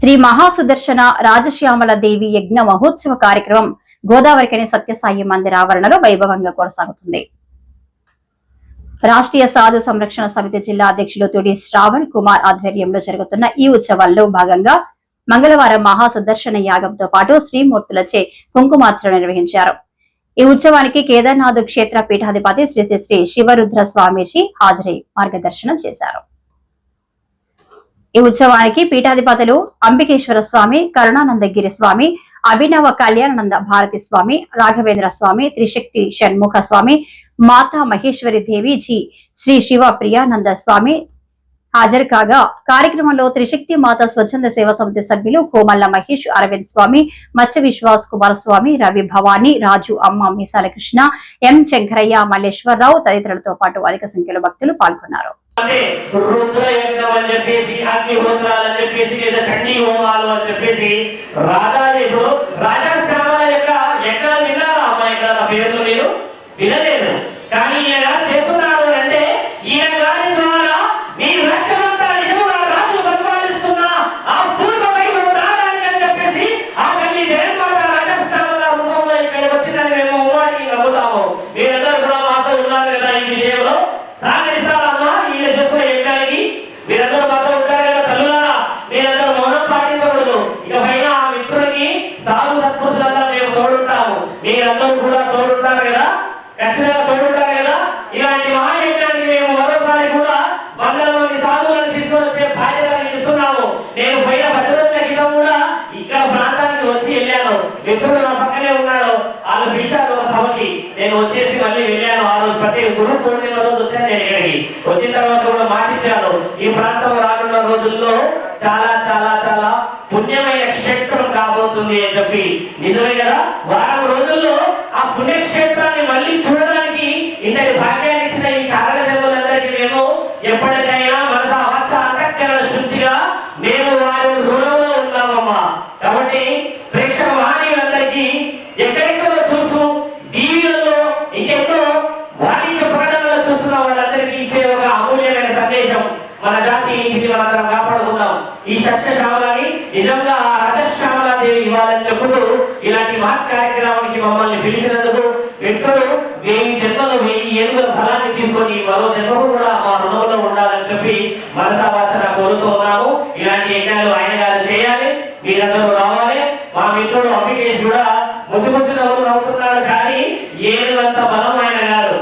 శ్రీ మహాసుదర్శన రాజశ్యామల దేవి యజ్ఞ మహోత్సవ కార్యక్రమం గోదావరికని సత్యసాయి మందిర ఆవరణలో వైభవంగా కొనసాగుతుంది. రాష్ట్రీయ సాధు సంరక్షణ సమితి జిల్లా అధ్యక్షులు తుడి శ్రావణ్ కుమార్ ఆధ్వర్యంలో జరుగుతున్న ఈ ఉత్సవాల్లో భాగంగా మంగళవారం మహాసుదర్శన యాగంతో పాటు శ్రీమూర్తులచే కుంకుమార్చన నిర్వహించారు. ఈ ఉత్సవానికి కేదార్నాథ్ క్షేత్ర పీఠాధిపతి శ్రీ శ్రీ శ్రీ శివరుద్ర స్వామీజీ హాజరై మార్గదర్శనం చేశారు. ఈ ఉత్సవానికి పీఠాధిపతులు అంబికేశ్వర స్వామి కరుణానందగిరి స్వామి అభినవ కళ్యాణానంద భారతి స్వామి రాఘవేంద్ర స్వామి త్రిశక్తి షణ్ముఖ స్వామి మాతా మహేశ్వరి దేవి జీ శ్రీ శివ ప్రియానంద స్వామి హాజరు కాగా కార్యక్రమంలో త్రిశక్తి మాత స్వచ్ఛంద సేవా సమితి సభ్యులు కోమల్ల మహేష్ అరవింద్ స్వామి మత్స్య విశ్వాస్ కుమార్ స్వామి రవి భవానీ రాజు అమ్మ మీసాల కృష్ణ ఎం శంకరయ్య మల్లేశ్వరరావు తదితరులతో పాటు అధిక సంఖ్యలో భక్తులు పాల్గొన్నారు. అంటే అని చెప్పేసి అగ్నిహోత్రాలు అని చెప్పేసి లేదా చండీ హోమాలు అని చెప్పేసి రాధాదేవుడు రాజశ్యామల యొక్క ఎక్కడ విన్నారా? అమ్మా ఇక్కడ నా పేర్లు మీరు వినలేదు. కానీ ఈయన చేస్తున్నారు అంటే ఈయన గారి ద్వారా మీ రాజ్యమంతా నిజముగా రాజు పరిపాలిస్తున్న ఆ పూర్వమైన వైభవం అని చెప్పేసి ఆ తల్లి జగన్మాత రాజశ్యామల రూపంలో ఇక్కడికి వచ్చిందని మేము ఉమ్మాడికి నమ్ముతాము. మీరందరూ కూడా మాతో ఉన్నారు కదా ఈ విషయంలో. సహకరిస్తారమ్మా ఈయన చేస్తున్న యజ్ఞానికి మీరందరూ మాతో ఉంటారు కదా తల్లులారా మీరందరూ మౌనం పాటించకూడదు ఇక పైన ఆ మిత్రుడికి సాధు సత్పురుషులందరూ మేము తోడుంటాము మీరందరూ కూడా తోడుంటారు కదా ఖచ్చితంగా తోడుంటారు కదా? ఇలాంటి మహాయజ్ఞానికి మేము మరోసారి కూడా వందల సాధువులను తీసుకొని వచ్చే బాధ్యతను ఇస్తున్నాము. నేను పైన పది రోజుల క్రితం కూడా ఇక్కడ ప్రాంతానికి వచ్చి వెళ్ళాను. మిత్రుడు నా పక్కనే ఉన్నాడు. వాళ్ళు పిలిచారు ఒక సభకి. నేను వచ్చేసి మళ్ళీ వెళ్ళాను. ఆ రోజు ప్రతి గురు పూర్ణిమ రోజు వచ్చాను నేను ఇక్కడికి. వచ్చిన తర్వాత కూడా మాటిచ్చాను ఈ ప్రాంతం రానున్న రోజుల్లో చాలా చాలా చాలా పుణ్యమైన క్షేత్రం కాబోతుంది అని చెప్పి. నిజమే కదా? వారం పుణ్యక్షేత్రాన్ని మళ్ళీ చూడడానికి ఇంతటి భాగ్యాన్ని ఇచ్చిన ఈ కారణ జన్మలందరికీ మేము ఎప్పటికైనా మనస వాచ అంతఃకరణ శుద్ధిగా మేము వారి రుణంలో ఉన్నామమ్మా. కాబట్టి ప్రేక్షక మహనీయులందరికీ ఎక్కడెక్కడో చూస్తూ టీవీలలో ఇంకెన్నో వాణిజ్య ప్రకటనలో చూస్తున్న వాళ్ళందరికీ ఇచ్చే ఒక అమూల్యమైన సందేశం మన జాతి నీతిని మనందరం కాపాడుకుందాం. ఈ సస్యశామ ఇలాంటి మహత్ కార్యక్రమానికి మమ్మల్ని పిలిచినందుకు వ్యక్తులు వెయ్యి జన్మలు వెయ్యి ఏనుగుల ఫలాన్ని తీసుకొని మరో జన్మకు కూడా మా రుణంలో ఉండాలని చెప్పి మనసావాసన కోరుతూ ఉన్నాము. ఇలాంటి యజ్ఞాలు ఆయన గారు చేయాలి మీరందరూ రావాలి. మా మిత్రుడు అంబికేష్ కూడా ముసిముసి నవ్వులు నవ్వుతున్నాడు కానీ ఏనుగంత బలం ఆయన గారు.